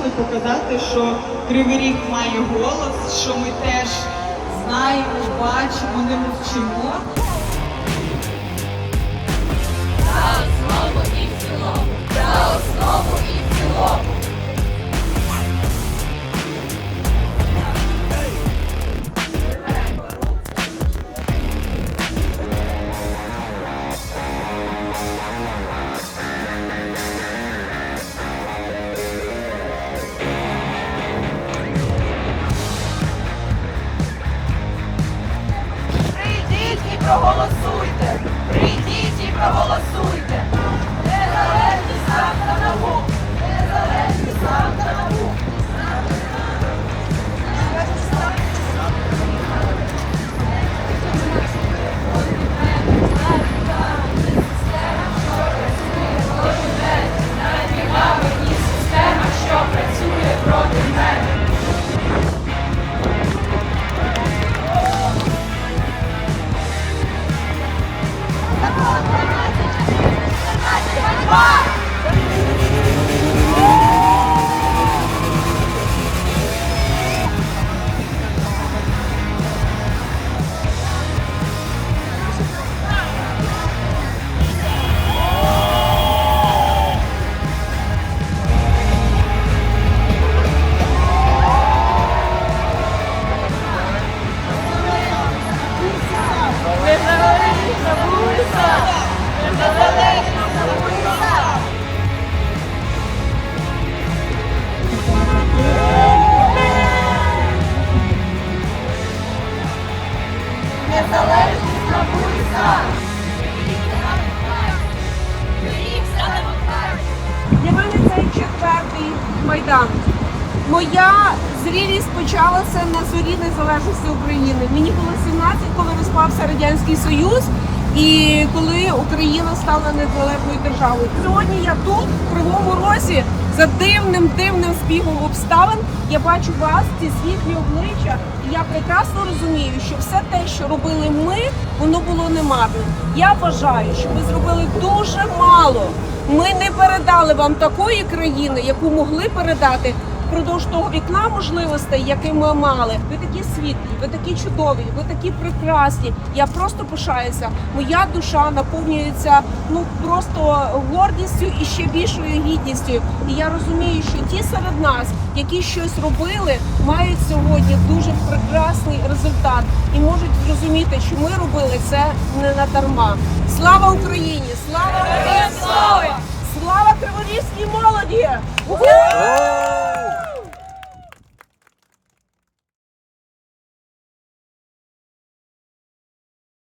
вийшли показати, що Кривий Ріг має голос, що ми теж знаємо, бачимо, не мовчимо. Проголосуйте! Прийдіть і проголосуйте! Bye. Незалежність на вулицях! Для мене це четвертий майдан. Моя зрілість почалася на зорі незалежності України. Мені було 17, коли розпався радянський союз, і коли Україна стала незалежною державою. Сьогодні я тут, в Кривому Розі, за дивним дивним збігом обставин. Я бачу вас, ці світлі обличчя, і я прекрасно розумію, що все те, що робили ми, воно було немарним. Я вважаю, що ми зробили дуже мало. Ми не передали вам такої країни, яку могли передати впродовж того вікна можливостей, яке ми мали. Ви такі світлі, ви такі чудові, ви такі прекрасні. Я просто пишаюся. Моя душа наповнюється ну просто гордістю і ще більшою гідністю. І я розумію, що ті серед нас, які щось робили, мають сьогодні дуже прекрасний результат і можуть зрозуміти, що ми робили це не надарма. Слава Україні! Слава Україні! Слава! Слава Криворізькій молоді!